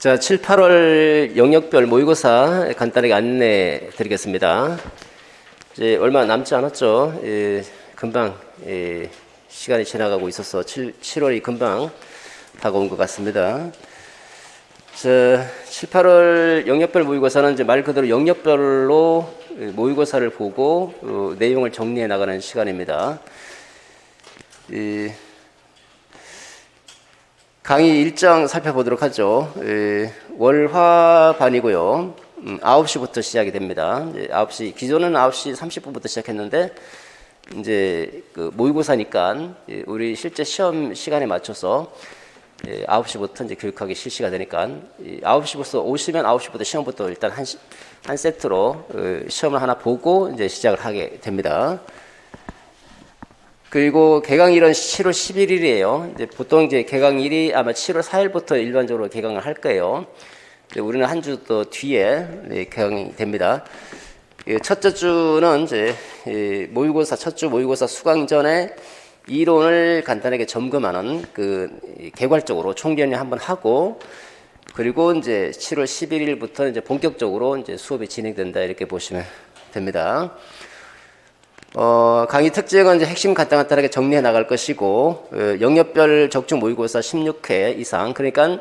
자, 7, 8월 영역별 모의고사 간단하게 안내 드리겠습니다. 이제 얼마 남지 않았죠. 예, 금방 예, 시간이 지나가고 있어서 7, 7월이 금방 다가온 것 같습니다. 자, 7, 8월 영역별 모의고사는 이제 말 그대로 영역별로 예, 모의고사를 보고 어, 내용을 정리해 나가는 시간입니다. 이, 강의 일정 살펴보도록 하죠. 에, 월화반이고요. 음, 9시부터 시작이 됩니다. 이제 9시 기존은 9시 30분부터 시작했는데 이제 그 모의고사니까 예, 우리 실제 시험 시간에 맞춰서 예, 9시부터 이제 교육하기 실시가 되니까 이 9시부터 오시면 9시부터 시험부터 일단 한, 시- 한 세트로 어, 시험을 하나 보고 이제 시작을 하게 됩니다. 그리고 개강일은 7월 11일이에요. 이제 보통 이제 개강일이 아마 7월 4일부터 일반적으로 개강을 할 거예요. 이제 우리는 한 주 더 뒤에 네, 개강이 됩니다. 예, 첫째 주는 이제 이 모의고사 첫 주 모의고사 수강 전에 이론을 간단하게 점검하는 그 이, 개괄적으로 총견을 한번 하고 그리고 이제 7월 11일부터 이제 본격적으로 이제 수업이 진행된다 이렇게 보시면 됩니다. 어, 강의 특징은 이제 핵심 간단간단하게 정리해 나갈 것이고 어, 영역별 적중 모의고사 16회 이상 그러니까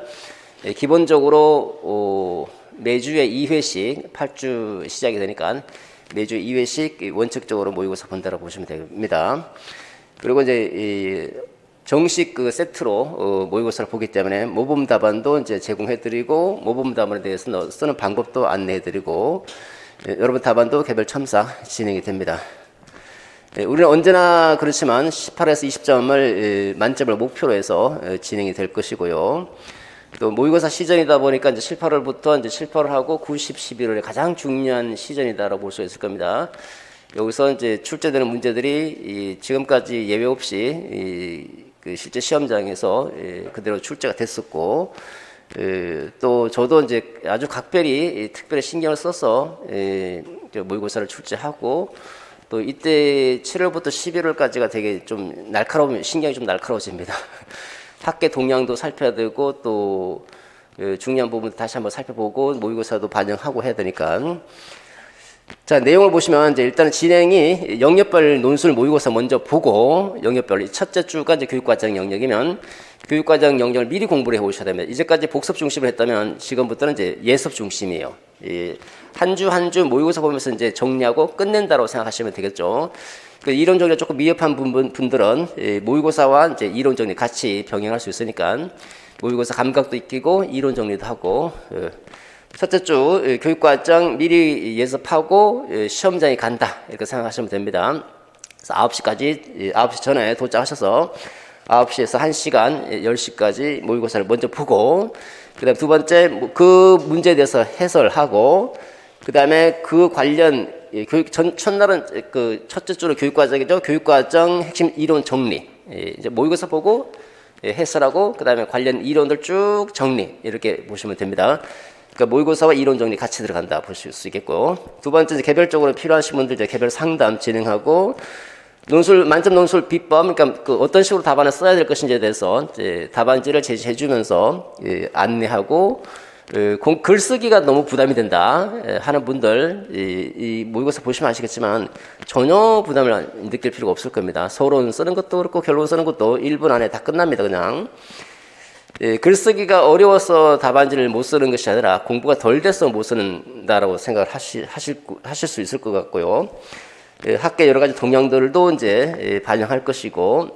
예, 기본적으로 어, 매주에 2회씩 8주 시작이 되니까 매주 2회씩 원칙적으로 모의고사 본다고 보시면 됩니다. 그리고 이제 이 정식 그 세트로 어, 모의고사를 보기 때문에 모범 답안도 이제 제공해드리고 모범 답안에 대해서 는 쓰는 방법도 안내해드리고 예, 여러분 답안도 개별 첨사 진행이 됩니다. 예, 우리는 언제나 그렇지만 18에서 20점을 만점을 목표로 해서 예, 진행이 될 것이고요. 또 모의고사 시즌이다 보니까 이제 7, 8월부터 이제 7, 8월 하고 9, 10, 11월이 가장 중요한 시즌이다라고 볼 수 있을 겁니다. 여기서 이제 출제되는 문제들이 이 지금까지 예외 없이 이그 실제 시험장에서 예, 그대로 출제가 됐었고 예, 또 저도 이제 아주 각별히 이 특별히 신경을 써서 예, 저 모의고사를 출제하고 또 이때 7월부터 11월까지가 되게 좀 날카로운 신경이 좀 날카로워집니다. 학계 동향도 살펴야 되고 또그 중요한 부분 다시 한번 살펴보고 모의고사도 반영하고 해야 되니까 자 내용을 보시면 이제 일단 진행이 영역별 논술 모의고사 먼저 보고 영역별 이 첫째 주가 이제 교육과정 영역이면 교육과정 영역을 미리 공부를 해 오셔야 됩니다. 이제까지 복습 중심을 했다면 지금부터는 이제 예습 중심이에요. 한 주 한주 모의고사 보면서 이제 정리하고 끝낸다고 생각하시면 되겠죠. 그 이론 정리 조금 미흡한 분분, 분들은 이 모의고사와 이제 이론 정리 같이 병행할 수 있으니까 모의고사 감각도 익히고 이론 정리도 하고 예. 첫째 주 예, 교육과정 미리 예습하고 예, 시험장에 간다 이렇게 생각하시면 됩니다. 그래서 9시까지 9시 전에 도착하셔서 9시에서 1시간 10시까지 모의고사를 먼저 보고 그다음 두 번째 뭐그 문제에 대해서 해설하고 그다음에 그 관련 예, 교육 전 첫날은 그 첫째 주로 교육과정이죠. 교육과정 핵심 이론 정리. 예, 이제 모의고사 보고 예, 해설하고 그다음에 관련 이론들 쭉 정리 이렇게 보시면 됩니다. 그러니까 모의고사와 이론 정리 같이 들어간다 보실 수 있겠고 두 번째 이제 개별적으로 필요하신 분들 이제 개별 상담 진행하고 논술 만점 논술 비법 그러니까 그 어떤 식으로 답안을 써야 될 것인지에 대해서 이제 답안지를 제시해 주면서 예, 안내하고 예, 공- 글쓰기가 너무 부담이 된다 예, 하는 분들 이, 이 모의고사 보시면 아시겠지만 전혀 부담을 느낄 필요가 없을 겁니다. 서론 쓰는 것도 그렇고 결론 쓰는 것도 1분 안에 다 끝납니다. 그냥 예, 글쓰기가 어려워서 답안지를 못 쓰는 것이 아니라 공부가 덜 돼서 못 쓰는다라고 생각을 하시, 하실, 하실 수 있을 것 같고요. 예, 학계 여러 가지 동향들도 이제 예, 반영할 것이고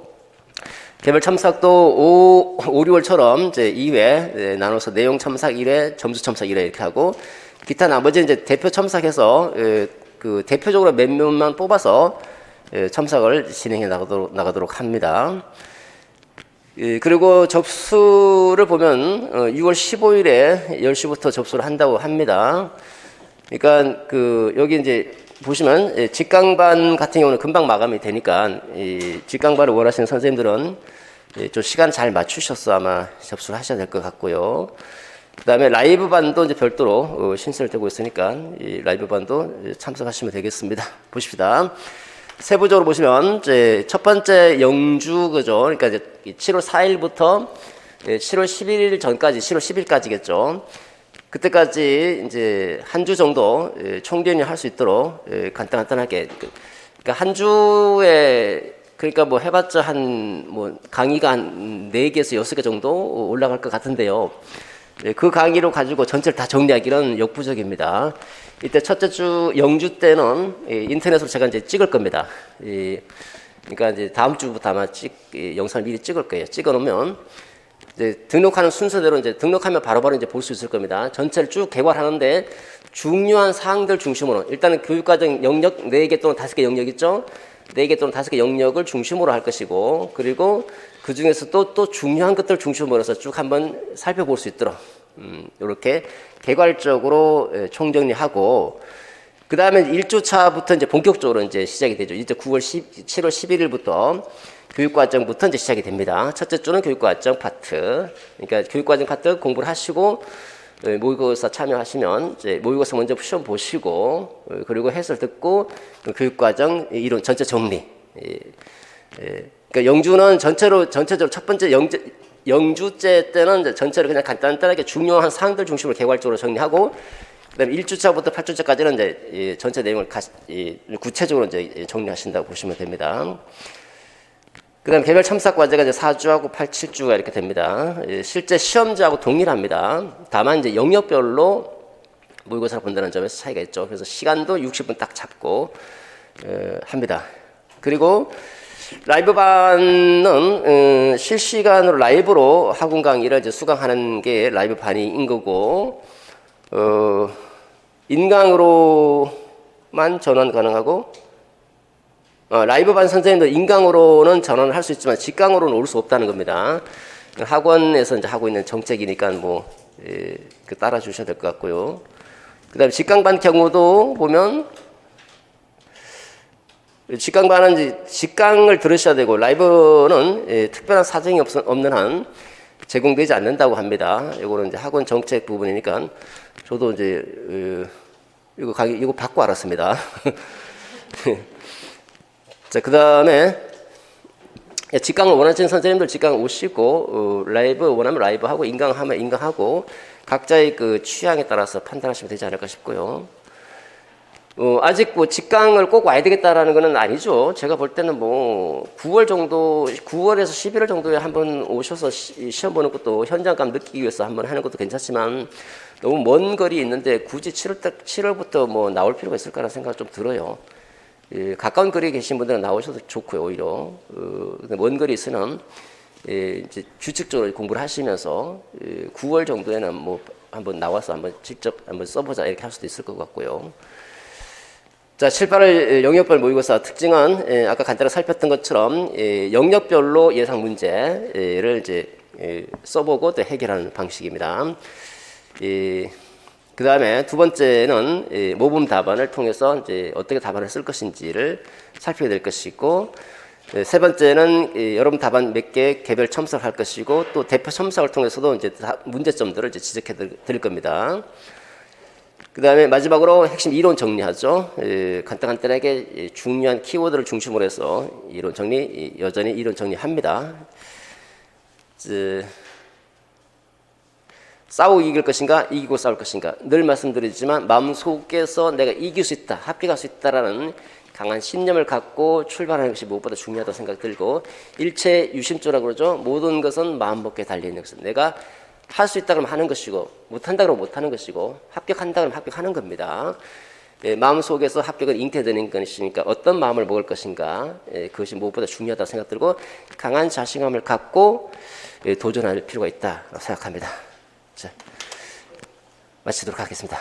개별 첨삭도 5, 5 6월처럼 이제 2회 예, 나눠서 내용 첨삭 1회, 점수 첨삭 1회 이렇게 하고 기타 나머지 이제 대표 예, 그 대표적으로 몇 명만 뽑아서 예, 첨삭을 진행해 나가도록, 나가도록 합니다. 예, 그리고 접수를 보면 어, 6월 15일에 10시부터 접수를 한다고 합니다. 그러니까 그 여기 이제 보시면 예, 직강반 같은 경우는 금방 마감이 되니까 이 직강반을 원하시는 선생님들은 예, 좀 시간 잘 맞추셔서 아마 접수를 하셔야 될 것 같고요. 그 다음에 라이브 반도 이제 별도로 어, 신설이 되고 있으니까 이 라이브 반도 예, 참석하시면 되겠습니다. 보십시다. 세부적으로 보시면 이제 첫 번째 영주 그죠? 그러니까 이제 7월 4일부터 예, 7월 11일 전까지 7월 10일까지겠죠. 그때까지 이제 한 주 정도 예, 총변이 할수 있도록 예, 간단간단하게 그- 그러니까 한 주에 그러니까 뭐 해봤자 한 뭐 강의가 한 4개에서 6개 정도 올라갈 것 같은데요. 예, 그 강의로 가지고 전체를 다 정리하기는 역부족입니다. 이때 첫째 주 영주 때는 예, 인터넷으로 제가 이제 찍을 겁니다. 이, 그러니까 이제 다음 주부터 아마 찍 이, 영상을 미리 찍을 거예요. 찍어 놓으면 이제 등록하는 순서대로 이제 등록하면 바로바로 이제 볼 수 있을 겁니다. 전체를 쭉 개괄하는데 중요한 사항들 중심으로 일단은 교육과정 영역 4개 또는 5개 영역 있죠? 4개 또는 5개 영역을 중심으로 할 것이고 그리고 그 중에서 또, 또 중요한 것들 중심으로 해서 쭉 한번 살펴볼 수 있도록 음, 이렇게 개괄적으로 예, 총정리하고 그 다음에 1주차부터 이제 본격적으로 이제 시작이 되죠. 이제 9월 10, 7월 11일부터 교육과정부터 이제 시작이 됩니다. 첫째 주는 교육과정 파트. 그러니까 교육과정 파트 공부를 하시고 어, 모의고사 참여하시면 이제 모의고사 먼저 시험 보시고 어, 그리고 해설 듣고 그 교육과정 이론 전체 정리. 예, 예. 그러니까 영주는 전체로 전체적으로 첫 번째 영주 영주제 때는 전체를 그냥 간단하게 중요한 사항들 중심으로 개괄적으로 정리하고 그다음에 1주차부터 8주차까지는 이제 이 전체 내용을 가, 이 구체적으로 이제 정리하신다고 보시면 됩니다. 그다음 개별 첨삭 과제가 이제 4주하고 8, 7주가 이렇게 됩니다. 예, 실제 시험지하고 동일합니다. 다만 이제 영역별로 모의고사를 본다는 점에서 차이가 있죠. 그래서 시간도 60분 딱 잡고 에, 합니다. 그리고 라이브 반은 음, 실시간으로 라이브로 학원 강의를 이제 수강하는 게 라이브 반인 거고 어, 인강으로만 전원 가능하고 어, 라이브 반 선생님도 인강으로는 전원을 할 수 있지만 직강으로는 올 수 없다는 겁니다. 학원에서 이제 하고 있는 정책이니까 뭐 예, 그 따라 주셔야 될 것 같고요. 그다음에 직강반 경우도 보면 직강반은 직강을 들으셔야 되고 라이브는 예, 특별한 사정이 없, 없는 한 제공되지 않는다고 합니다. 이거는 이제 학원 정책 부분이니까 저도 이제 어, 이거 강의 이거 받고 알았습니다. 자, 그 다음에 직강을 원하시는 선생님들 직강 오시고 어, 라이브 원하면 라이브 하고 인강하면 인강하고 각자의 그 취향에 따라서 판단하시면 되지 않을까 싶고요. 어, 아직 뭐 직강을 꼭 와야 되겠다라는 거는 아니죠. 제가 볼 때는 뭐 9월 정도, 9월에서 11월 정도에 한번 오셔서 시, 시험 보는 것도 현장감 느끼기 위해서 한번 하는 것도 괜찮지만 너무 먼 거리 있는데 굳이 7월 때, 7월부터 뭐 나올 필요가 있을까라는 생각이 좀 들어요. 예, 가까운 거리에 계신 분들은 나오셔도 좋고요, 오히려. 어, 먼 거리 있으면 예, 이제 규칙적으로 공부를 하시면서 예, 9월 정도에는 뭐 한번 나와서 한번 직접 한번 써보자 이렇게 할 수도 있을 것 같고요. 자, 7, 8월 영역별 모의고사 특징은 예, 아까 간단히 살폈던 것처럼 예, 영역별로 예상 문제를 이제 예, 써보고 또 해결하는 방식입니다. 예, 그 다음에 두 번째는 예, 모범 답안을 통해서 이제 어떻게 답안을 쓸 것인지를 살펴야 될 것이고 예, 세 번째는 예, 여러분 답안 몇 개 개별 첨삭할 것이고 또 대표 첨삭을 통해서도 이제 다 문제점들을 이제 지적해 드릴 겁니다. 그 다음에 마지막으로 핵심 이론 정리하죠. 예, 간단간단하게 예, 중요한 키워드를 중심으로 해서 이론 정리, 이- 여전히 이론 정리합니다. 저, 싸우고 이길 것인가, 이기고 싸울 것인가. 늘 말씀드리지만 마음속에서 내가 이길 수 있다, 합격할 수 있다라는 강한 신념을 갖고 출발하는 것이 무엇보다 중요하다고 생각 들고 일체 유심조라고 그러죠. 모든 것은 마음 먹기에 달려 있는 것은 내가 할 수 있다 그러면 하는 것이고 못한다 그러면 못하는 것이고 합격한다 그러면 합격하는 겁니다. 예, 마음 속에서 합격은 잉태되는 것이니까 어떤 마음을 먹을 것인가 예, 그것이 무엇보다 중요하다고 생각 들고 강한 자신감을 갖고 예, 도전할 필요가 있다 생각합니다. 자, 마치도록 하겠습니다.